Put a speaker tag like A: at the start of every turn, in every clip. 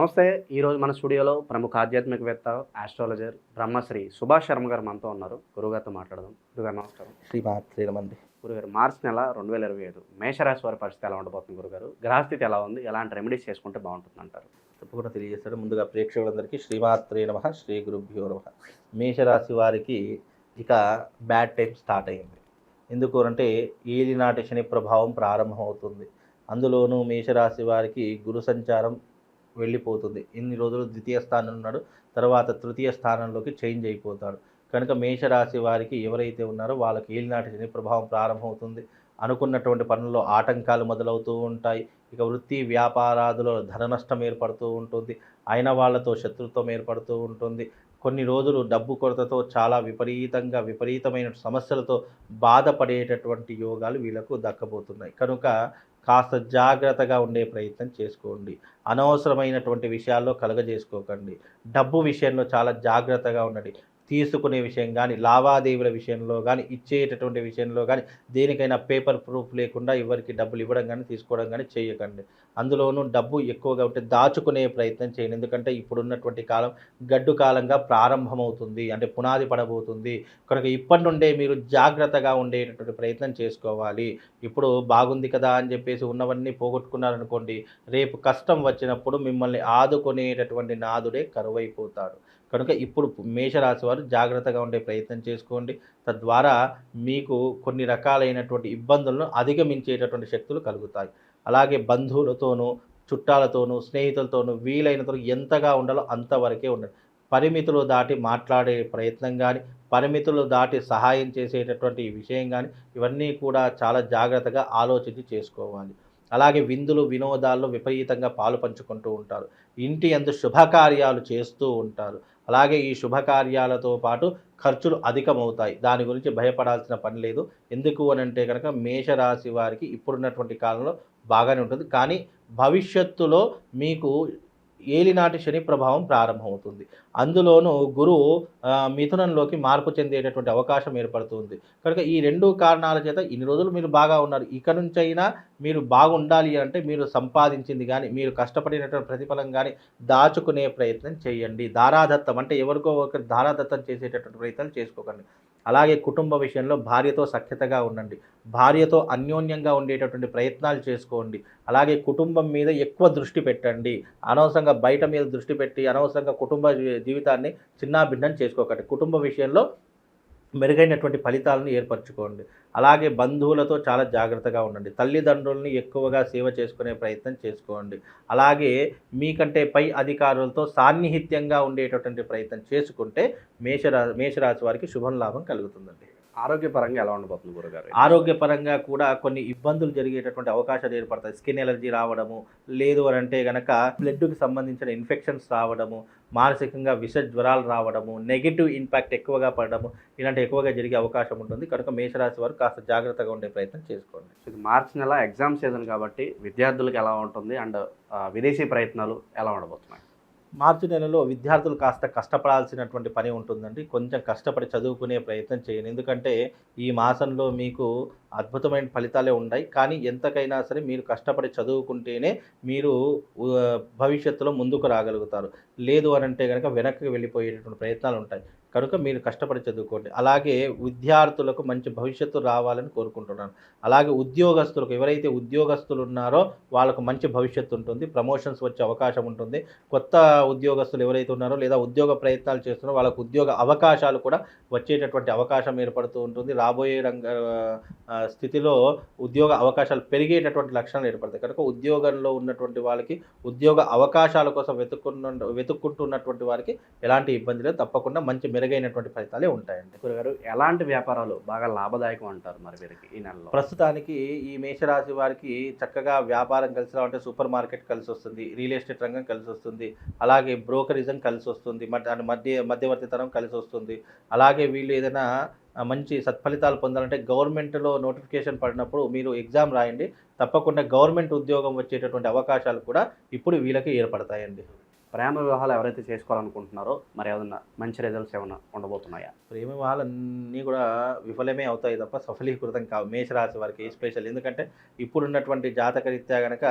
A: నమస్తే ఈరోజు మన స్టూడియోలో ప్రముఖ ఆధ్యాత్మికవేత్త ఆస్ట్రాలజర్ బ్రహ్మశ్రీ సుభాష్ శర్మ గారు మనతో ఉన్నారు. గురుగారితో మాట్లాడదాం. గురుగారు నమస్కారం.
B: శ్రీమాత్రేనమండి
A: గురుగారు మార్చి నెల రెండు వేల ఇరవై ఐదు మేషరాశి వారి పరిస్థితి ఎలా ఉండబోతుంది గురుగారు గ్రహస్థితి ఎలా ఉంది? ఎలాంటి రెమెడీస్ చేసుకుంటే బాగుంటుంది అంటారు?
B: తప్పకుండా తెలియజేస్తాడు. ముందుగా ప్రేక్షకులందరికీ శ్రీమాత్రే నమ శ్రీ గురుభ్యో నమ. మేషరాశి వారికి ఇక బ్యాడ్ టైం స్టార్ట్ అయింది. ఎందుకు అంటే ఏలినాటి శని ప్రభావం ప్రారంభమవుతుంది. అందులోనూ మేషరాశి వారికి గురు సంచారం వెళ్ళిపోతుంది. ఇన్ని రోజులు ద్వితీయ స్థానంలో ఉన్నాడు. తర్వాత తృతీయ స్థానంలోకి చేంజ్ అయిపోతాడు. కనుక మేషరాశి వారికి ఎవరైతే ఉన్నారో వాళ్ళకి ఏలినాటి శని ప్రభావం ప్రారంభమవుతుంది. అనుకున్నటువంటి పనుల్లో ఆటంకాలు మొదలవుతూ ఉంటాయి. ఇక వృత్తి వ్యాపారాదులో ధన నష్టం ఏర్పడుతూ ఉంటుంది. అయిన వాళ్ళతో శత్రుత్వం ఏర్పడుతూ ఉంటుంది. కొన్ని రోజులు డబ్బు కొరతతో చాలా విపరీతంగా విపరీతమైన సమస్యలతో బాధపడేటటువంటి యోగాలు వీళ్ళకు దక్కబోతున్నాయి. కనుక కాస్త జాగ్రత్తగా ఉండే ప్రయత్నం చేసుకోండి. అనవసరమైనటువంటి విషయాల్లో కలగజేసుకోకండి. డబ్బు విషయంలో చాలా జాగ్రత్తగా ఉండండి. తీసుకునే విషయం కానీ లావాదేవీల విషయంలో కానీ ఇచ్చేటటువంటి విషయంలో కానీ దేనికైనా పేపర్ ప్రూఫ్ లేకుండా ఎవరికి డబ్బులు ఇవ్వడం కానీ తీసుకోవడం కానీ చేయకండి. అందులోనూ డబ్బు ఎక్కువగా ఉంటే దాచుకునే ప్రయత్నం చేయండి. ఎందుకంటే ఇప్పుడున్నటువంటి కాలం గడ్డు కాలంగా ప్రారంభమవుతుంది. అంటే పునాది పడబోతుంది. కనుక ఇప్పటి నుండే మీరు జాగ్రత్తగా ఉండేటటువంటి ప్రయత్నం చేసుకోవాలి. ఇప్పుడు బాగుంది కదా అని చెప్పేసి ఉన్నవన్నీ పోగొట్టుకున్నారనుకోండి రేపు కష్టం వచ్చినప్పుడు మిమ్మల్ని ఆదుకునేటటువంటి నాదుడే కరువైపోతాడు. కనుక ఇప్పుడు మేషరాశి వారు జాగ్రత్తగా ఉండే ప్రయత్నం చేసుకోండి. తద్వారా మీకు కొన్ని రకాలైనటువంటి ఇబ్బందులను అధిగమించేటటువంటి శక్తులు కలుగుతాయి. అలాగే బంధువులతోనూ చుట్టాలతోనూ స్నేహితులతోనూ వీలైనంత ఎంతగా ఉండాలో అంతవరకే ఉండాలి పరిమితులు దాటి మాట్లాడే ప్రయత్నం కానీ పరిమితులు దాటి సహాయం చేసేటటువంటి విషయం కానీ ఇవన్నీ కూడా చాలా జాగ్రత్తగా ఆలోచించి చేసుకోవాలి. అలాగే విందులు వినోదాల్లో విపరీతంగా పాలు పంచుకుంటూ ఉంటారు. ఇంటి అందు శుభకార్యాలు చేస్తూ ఉంటారు. అలాగే ఈ శుభకార్యాలతో పాటు ఖర్చులు అధికమవుతాయి. దాని గురించి భయపడాల్సిన పని లేదు. ఎందుకు అని అంటే కనుక మేషరాశి వారికి ఇప్పుడున్నటువంటి కాలంలో బాగానే ఉంటుంది. కానీ భవిష్యత్తులో మీకు ఏలినాటి శని ప్రభావం ప్రారంభమవుతుంది. అందులోనూ గురువు మిథునంలోకి మార్పు చెందేటటువంటి అవకాశం ఏర్పడుతుంది. కనుక ఈ రెండు కారణాల చేత ఇన్ని రోజులు మీరు బాగా ఉన్నారు. ఇక నుంచైనా మీరు బాగుండాలి అంటే మీరు సంపాదించింది కానీ మీరు కష్టపడినటువంటి ప్రతిఫలం కానీ దాచుకునే ప్రయత్నం చేయండి. దారాదత్తం అంటే ఎవరికో ఒకరు దారాదత్తం చేసేటటువంటి ప్రయత్నం చేసుకోకండి. అలాగే కుటుంబ విషయంలో భార్యతో సఖ్యతగా ఉండండి. భార్యతో అన్యోన్యంగా ఉండేటటువంటి ప్రయత్నాలు చేసుకోండి. అలాగే కుటుంబం మీద ఎక్కువ దృష్టి పెట్టండి. అనవసరంగా బయట మీద దృష్టి పెట్టి అనవసరంగా కుటుంబ జీవితాన్ని చిన్నాభిన్నం చేసుకోకండి. కుటుంబ విషయంలో మెరుగైనటువంటి ఫలితాలను ఏర్పరచుకోండి. అలాగే బంధువులతో చాలా జాగ్రత్తగా ఉండండి. తల్లిదండ్రుల్ని ఎక్కువగా సేవ చేసుకునే ప్రయత్నం చేసుకోండి. అలాగే మీకంటే పై అధికారులతో సాన్నిహిత్యంగా ఉండేటటువంటి ప్రయత్నం చేసుకుంటే మేషరా మేషరాశి వారికి శుభం లాభం కలుగుతుందండి.
A: ఆరోగ్యపరంగా ఎలా ఉండబోతుంది గురుగారు?
B: ఆరోగ్యపరంగా కూడా కొన్ని ఇబ్బందులు జరిగేటటువంటి అవకాశాలు ఏర్పడతాయి. స్కిన్ ఎలర్జీ రావడము లేదు అని అంటే కనుక బ్లడ్కి సంబంధించిన ఇన్ఫెక్షన్స్ రావడము మానసికంగా విష జ్వరాలు రావడము నెగిటివ్ ఇంపాక్ట్ ఎక్కువగా పడడము ఇలాంటి ఎక్కువగా జరిగే అవకాశం ఉంటుంది. కనుక మేషరాశి వారు కాస్త జాగ్రత్తగా ఉండే ప్రయత్నం చేసుకోండి.
A: ఇది మార్చి నెల ఎగ్జామ్ సీజన్ కాబట్టి విద్యార్థులకు ఎలా ఉంటుంది? అండ్ విదేశీ ప్రయత్నాలు ఎలా ఉండబోతున్నాయి?
B: మార్చి నెలలో విద్యార్థులు కాస్త కష్టపడాల్సినటువంటి పని ఉంటుందండి. కొంచెం కష్టపడి చదువుకునే ప్రయత్నం చేయండి. ఎందుకంటే ఈ మాసంలో మీకు అద్భుతమైన ఫలితాలే ఉన్నాయి కానీ ఎంతకైనా సరే మీరు కష్టపడి చదువుకుంటేనే మీరు భవిష్యత్తులో ముందుకు రాగలుగుతారు. లేదు అని అంటే కనుక వెనక్కి వెళ్ళిపోయేటటువంటి ప్రయత్నాలు ఉంటాయి. కనుక మీరు కష్టపడి చదువుకోండి. అలాగే విద్యార్థులకు మంచి భవిష్యత్తు రావాలని కోరుకుంటున్నాను. అలాగే ఉద్యోగస్తులకు ఎవరైతే ఉద్యోగస్తులు ఉన్నారో వాళ్ళకు మంచి భవిష్యత్తు ఉంటుంది. ప్రమోషన్స్ వచ్చే అవకాశం ఉంటుంది. కొత్త ఉద్యోగస్తులు ఎవరైతే ఉన్నారో లేదా ఉద్యోగ ప్రయత్నాలు చేస్తున్నారో వాళ్ళకు ఉద్యోగ అవకాశాలు కూడా వచ్చేటటువంటి అవకాశం ఏర్పడుతూ ఉంటుంది. రాబోయే రంగ స్థితిలో ఉద్యోగ అవకాశాలు పెరిగేటటువంటి లక్షణాలు ఏర్పడతాయి. కనుక ఉద్యోగంలో ఉన్నటువంటి వాళ్ళకి ఉద్యోగ అవకాశాల కోసం వెతుక్కున్న వెతుక్కుంటున్నటువంటి వారికి ఎలాంటి ఇబ్బంది లేదు. తప్పకుండా మంచి మెరుగైనటువంటి ఫలితాలే ఉంటాయండి.
A: గురుగారు ఎలాంటి వ్యాపారాలు బాగా లాభదాయకం అంటారు మరి వీరికి ఈ నెలలో?
B: ప్రస్తుతానికి ఈ మేషరాశి వారికి చక్కగా వ్యాపారం కలిసి రావాలంటే సూపర్ మార్కెట్ కలిసి వస్తుంది రియల్ ఎస్టేట్ రంగం కలిసి వస్తుంది అలాగే బ్రోకరిజం కలిసి వస్తుంది మధ్య దాని మధ్య మధ్యవర్తితనం కలిసి వస్తుంది. అలాగే వీళ్ళు ఏదైనా మంచి సత్ఫలితాలు పొందాలంటే గవర్నమెంట్లో నోటిఫికేషన్ పడినప్పుడు మీరు ఎగ్జామ్ రాయండి. తప్పకుండా గవర్నమెంట్ ఉద్యోగం వచ్చేటటువంటి అవకాశాలు కూడా ఇప్పుడు వీళ్ళకి ఏర్పడతాయండి.
A: ప్రేమ వివాహాలు ఎవరైతే చేసుకోవాలనుకుంటున్నారో మరి ఏదన్నా మంచి రిజల్ట్స్ ఏమైనా ఉండబోతున్నాయా?
B: ప్రేమ వివాహాలన్నీ కూడా విఫలమే అవుతాయి తప్ప సఫలీకృతం కావు. మేషరాశి వారికి స్పెషల్ ఎందుకంటే ఇప్పుడున్నటువంటి జాతక రీత్యా కనుక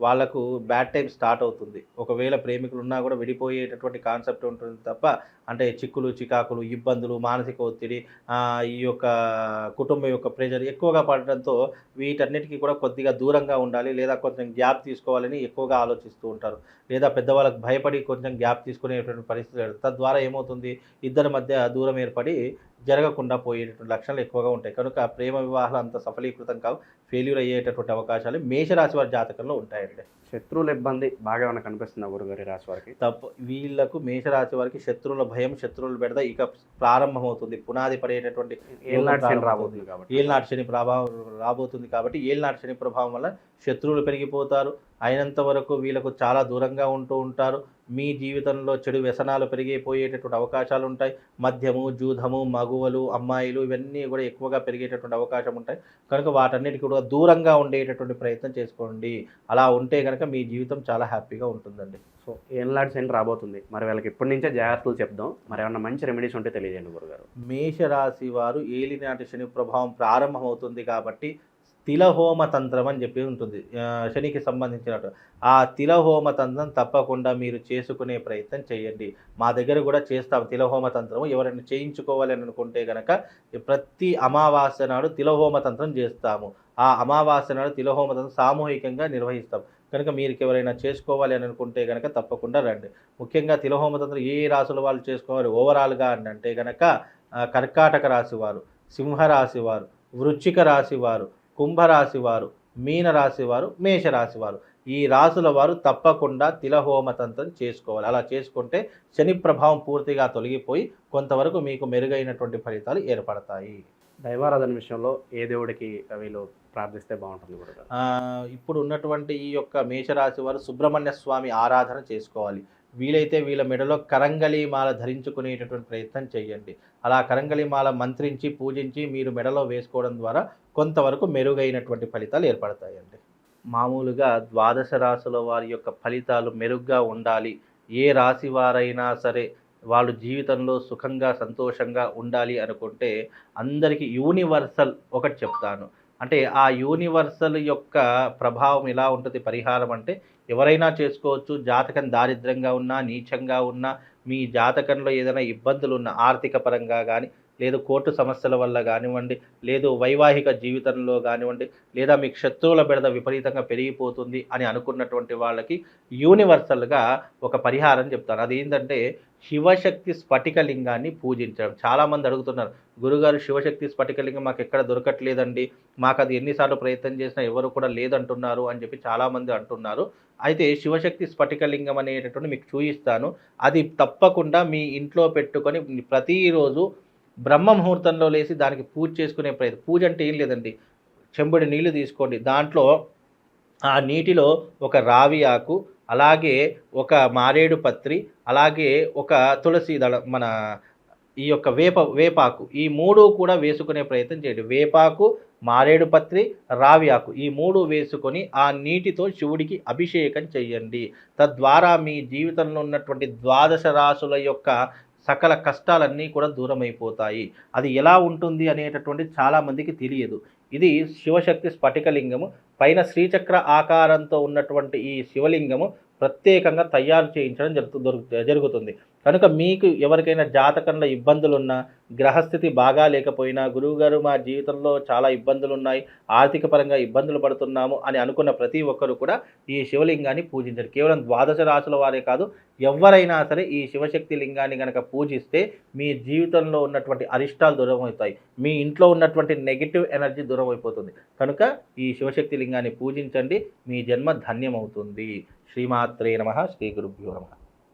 B: వాళ్ళకు బ్యాడ్ టైం స్టార్ట్ అవుతుంది. ఒకవేళ ప్రేమికులు ఉన్నా కూడా విడిపోయేటటువంటి కాన్సెప్ట్ ఉంటుంది తప్ప అంటే చిక్కులు చికాకులు ఇబ్బందులు మానసిక ఒత్తిడి ఈ యొక్క కుటుంబం యొక్క ప్రెజర్ ఎక్కువగా పడడంతో వీటన్నిటికీ కూడా కొద్దిగా దూరంగా ఉండాలి లేదా కొంచెం గ్యాప్ తీసుకోవాలని ఎక్కువగా ఆలోచిస్తూ ఉంటారు. లేదా పెద్దవాళ్ళకి భయపడి కొంచెం గ్యాప్ తీసుకునేటువంటి పరిస్థితి తద్వారా ఏమవుతుంది? ఇద్దరి మధ్య దూరం ఏర్పడి జరగకుండా పోయేటటువంటి లక్షణాలు ఎక్కువగా ఉంటాయి. కనుక ప్రేమ వివాహాలు అంత సఫలీకృతం కావు. ఫెయిల్యూర్ అయ్యేటటువంటి అవకాశాలు మేషరాశి వారి జాతకంలో ఉంటాయండి.
A: శత్రువుల ఇబ్బంది బాగా ఏమైనా కనిపిస్తుందా గురుగారి రాశి వారికి?
B: తప్ప వీళ్ళకు మేషరాశి వారికి శత్రువుల భయం శత్రువుల బెడద ఇక ప్రారంభమవుతుంది. పునాది పడేటటువంటి
A: ఏళ్ళనాటి శని రాబోతుంది కాబట్టి.
B: ఏళ్ళనాటి శని ప్రభావం రాబోతుంది కాబట్టి ఏళ్ళనాటి శని ప్రభావం వల్ల శత్రువులు పెరిగిపోతారు. అయినంత వరకు వీళ్ళకు చాలా దూరంగా ఉంటూ ఉంటారు. మీ జీవితంలో చెడు వ్యసనాలు పెరిగిపోయేటటువంటి అవకాశాలు ఉంటాయి. మద్యము జూదము మగువలు అమ్మాయిలు ఇవన్నీ కూడా ఎక్కువగా పెరిగేటటువంటి అవకాశం ఉంటాయి. కనుక వాటన్నిటికీ కూడా దూరంగా ఉండేటటువంటి ప్రయత్నం చేసుకోండి. అలా ఉంటే కనుక మీ జీవితం చాలా హ్యాపీగా ఉంటుందండి.
A: సో ఏళ్ళనాటి శని రాబోతుంది. మరి వీళ్ళకి ఇప్పటి నుంచే జాగ్రత్తలు చెప్దాం. మరి ఏమన్నా మంచి రెమెడీస్ ఉంటే తెలియజేయండి గురుగారు.
B: మేషరాశి వారు ఏలినాటి శని ప్రభావం ప్రారంభమవుతుంది కాబట్టి తిలహోమ తంత్రం అని చెప్పి ఉంటుంది. శనికి సంబంధించినట్టు. ఆ తిలహోమ తంత్రం తప్పకుండా మీరు చేసుకునే ప్రయత్నం చేయండి. మా దగ్గర కూడా చేస్తాం తిలహోమ తంత్రం ఎవరైనా చేయించుకోవాలి అని అనుకుంటే గనక ప్రతి అమావాస్య నాడు తిలహోమ తంత్రం చేస్తాము. ఆ అమావాస్య నాడు తిలహోమ తంత్రం సామూహికంగా నిర్వహిస్తాం. కనుక మీరు ఎవరైనా చేసుకోవాలి అని అనుకుంటే కనుక తప్పకుండా రండి. ముఖ్యంగా తిలహోమ తంత్రం ఏ రాసుల వాళ్ళు చేసుకోవాలి? ఓవరాల్గా అని అంటే కనుక కర్కాటక రాశి వారు సింహరాశి వారు వృశ్చిక రాశి వారు కుంభరాశి వారు మీన రాశి వారు మేషరాశి వారు ఈ రాసుల వారు తప్పకుండా తిలహోమ తంత్రం చేసుకోవాలి. అలా చేసుకుంటే శని ప్రభావం పూర్తిగా తొలగిపోయి కొంతవరకు మీకు మెరుగైనటువంటి ఫలితాలు ఏర్పడతాయి.
A: దైవారాధన విషయంలో ఏ దేవుడికి వీళ్ళు ప్రార్థిస్తే బాగుంటుంది
B: ఇప్పుడు ఉన్నటువంటి ఈ యొక్క మేషరాశి వారు సుబ్రహ్మణ్య స్వామి ఆరాధన చేసుకోవాలి. వీలైతే వీళ్ళ మెడలో కరంగలి మాల ధరించుకునేటటువంటి ప్రయత్నం చేయండి. అలా కరంగలి మాల మంత్రించి పూజించి మీరు మెడలో వేసుకోవడం ద్వారా కొంతవరకు మెరుగైనటువంటి ఫలితాలు ఏర్పడతాయండి. మామూలుగా ద్వాదశ రాశుల వారి యొక్క ఫలితాలు మెరుగ్గా ఉండాలి. ఏ రాశి వారైనా సరే వాళ్ళు జీవితంలో సుఖంగా సంతోషంగా ఉండాలి అనుకుంటే అందరికీ యూనివర్సల్ ఒకటి చెప్తాను. అంటే ఆ యూనివర్సల్ యొక్క ప్రభావం ఎలా ఉంటుంది? పరిహారం అంటే ఎవరైనా చేసుకోవచ్చు జాతకం దారిద్రంగా ఉన్నా నీచంగా ఉన్నా మీ జాతకంలో ఏదైనా ఇబ్బందులు ఉన్న ఆర్థిక పరంగా కానీ లేదు కోర్టు సమస్యల వల్ల కానివ్వండి లేదు వైవాహిక జీవితంలో కానివ్వండి లేదా మీకు శత్రువుల బెడద విపరీతంగా పెరిగిపోతుంది అని అనుకున్నటువంటి వాళ్ళకి యూనివర్సల్గా ఒక పరిహారం చెప్తాను అది ఏంటంటే శివశక్తి స్ఫటికలింగాన్ని పూజించడం. చాలామంది అడుగుతున్నారు గురుగారు శివశక్తి స్ఫటికలింగం మాకు ఎక్కడ దొరకట్లేదండి మాకు అది ఎన్నిసార్లు ప్రయత్నం చేసినా ఎవరు కూడా లేదంటున్నారు అని చెప్పి చాలామంది అంటున్నారు. అయితే శివశక్తి స్ఫటికలింగం అనేటటువంటి మీకు చూపిస్తాను అది తప్పకుండా మీ ఇంట్లో పెట్టుకొని ప్రతిరోజు బ్రహ్మ ముహూర్తంలో లేచి దానికి పూజ చేసుకునే ప్రయత్నం. పూజ అంటే ఏం లేదండి. చెంబుడి నీళ్ళు తీసుకోండి. దాంట్లో ఆ నీటిలో ఒక రావి ఆకు అలాగే ఒక మారేడు పత్రి అలాగే ఒక తులసి దళ మన ఈ యొక్క వేప వేపాకు. ఈ మూడు కూడా వేసుకునే ప్రయత్నం చేయండి. వేపాకు మారేడు పత్రి రావి ఆకు. ఈ మూడు వేసుకొని ఆ నీటితో శివుడికి అభిషేకం చేయండి. తద్వారా మీ జీవితంలో ఉన్నటువంటి ద్వాదశ రాసుల యొక్క సకల కష్టాలన్నీ కూడా దూరం అయిపోతాయి అది ఎలా ఉంటుంది అనేటటువంటి చాలామందికి తెలియదు. ఇది శివశక్తి స్ఫటికలింగము. పైన శ్రీచక్ర ఆకారంతో ఉన్నటువంటి ఈ శివలింగము ప్రత్యేకంగా తయారు చేయించడం జరుగుతు జరుగుతుంది. కనుక మీకు ఎవరికైనా జాతకంలో ఇబ్బందులు ఉన్నా గ్రహస్థితి బాగా లేకపోయినా గురువుగారు మా జీవితంలో చాలా ఇబ్బందులు ఉన్నాయి ఆర్థిక పరంగా ఇబ్బందులు పడుతున్నాము అని అనుకున్న ప్రతి ఒక్కరు కూడా ఈ శివలింగాన్ని పూజించరు. కేవలం ద్వాదశ రాశుల వారే కాదు ఎవరైనా సరే ఈ శివశక్తి లింగాన్ని కనుక పూజిస్తే మీ జీవితంలో ఉన్నటువంటి అరిష్టాలు దూరం అవుతాయి మీ ఇంట్లో ఉన్నటువంటి నెగిటివ్ ఎనర్జీ దూరం అయిపోతుంది కనుక ఈ శివశక్తి లింగాన్ని పూజించండి. మీ జన్మ ధన్యమవుతుంది. శ్రీమాత్రే నమ. శ్రీ గురుభ్యో నమ.